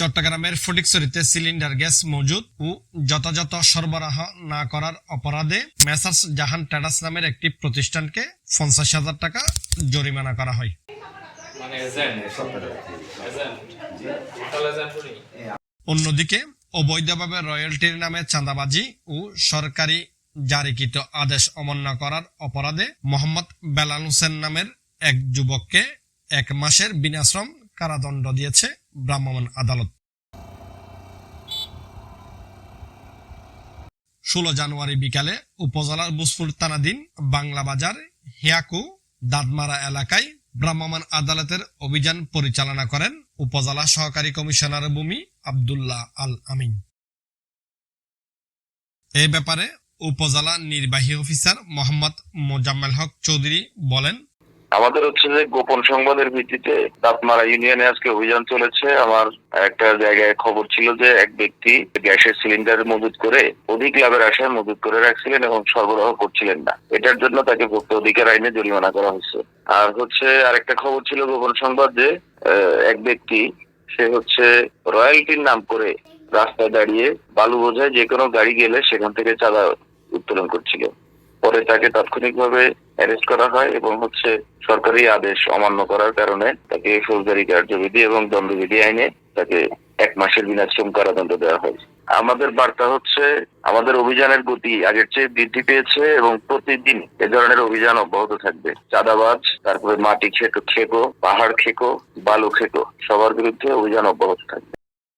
চট্টগ্রামের ফটিকছড়িতে cylinder gas মজুদ ও যথাযথ সরবরাহ না করার অপরাধে মেসার্স জাহান ট্রেডার্স নামের একটি প্রতিষ্ঠানকে পঞ্চাশ হাজার টাকা জরিমানা করা হয়। মানে অন্যদিকে অবৈধভাবে রয়্যালটির নামে চাঁদাবাজি ও সরকারি জারিকৃত আদেশ অমান্য করার অপরাধে মোহাম্মদ বেলাল হোসেন নামের এক যুবককে এক মাসের বিনাশ্রম কারাদণ্ড দিয়েছে। ভ্রাম্যমাণ আদালত। ষোলো জানুয়ারি বিকালে উপজেলার বুসপুর থানাধীন বাংলা বাজার, হিয়াকু দাদমারা এলাকায় ভ্রাম্যমাণ আদালতের অভিযান পরিচালনা করেন উপজেলা সহকারী কমিশনার ভূমি আব্দুল্লাহ আল আমিন। এ ব্যাপারে উপজেলা নির্বাহী অফিসার মোহাম্মদ মোজাম্মেল হক চৌধুরী বলেন আমাদের হচ্ছে যে গোপন সংবাদের ভিত্তিতে দাঁতমারা ইউনিয়নে আজকে অভিযান চলেছে। আমার একটা জায়গায় খবর ছিল যে এক ব্যক্তি গ্যাসের সিলিন্ডার মজুত করে অধিক লাভের আশায় মজুত করে রাখছিলেন এবং সরবরাহ করছিলেন না। এটার জন্য তাকে ভোক্তা অধিকার আইনে জরিমানা করা হয়েছে। আর হচ্ছে আরেকটা খবর ছিল গোপন সংবাদ যে এক ব্যক্তি, সে হচ্ছে রয়্যালটির নাম করে রাস্তায় দাঁড়িয়ে বালু বোঝায় যে কোনো গাড়ি গেলে সেখান থেকে চাঁদা উত্তোলন করছিল। পরে তাকে তাৎক্ষণিকভাবে অ্যারেস্ট করা হয় এবং হচ্ছে সরকারি আদেশ অমান্য করার কারণে তাকে ফৌজদারি কার্যবিধি এবং দণ্ডবিধি আইনে তাকে এক মাসের বিনাশ্রম কারাদণ্ড দেওয়া হয়। আমাদের বার্তা হচ্ছে, আমাদের অভিযানের গতি আগের চেয়ে বৃদ্ধি পেয়েছে এবং প্রতিদিন এ ধরনের অভিযান অব্যাহত থাকবে। চাঁদাবাজ, তারপরে মাটি খেকো খেকো, পাহাড় খেকো, বালু খেকো, সবার বিরুদ্ধে অভিযান অব্যাহত থাকবে।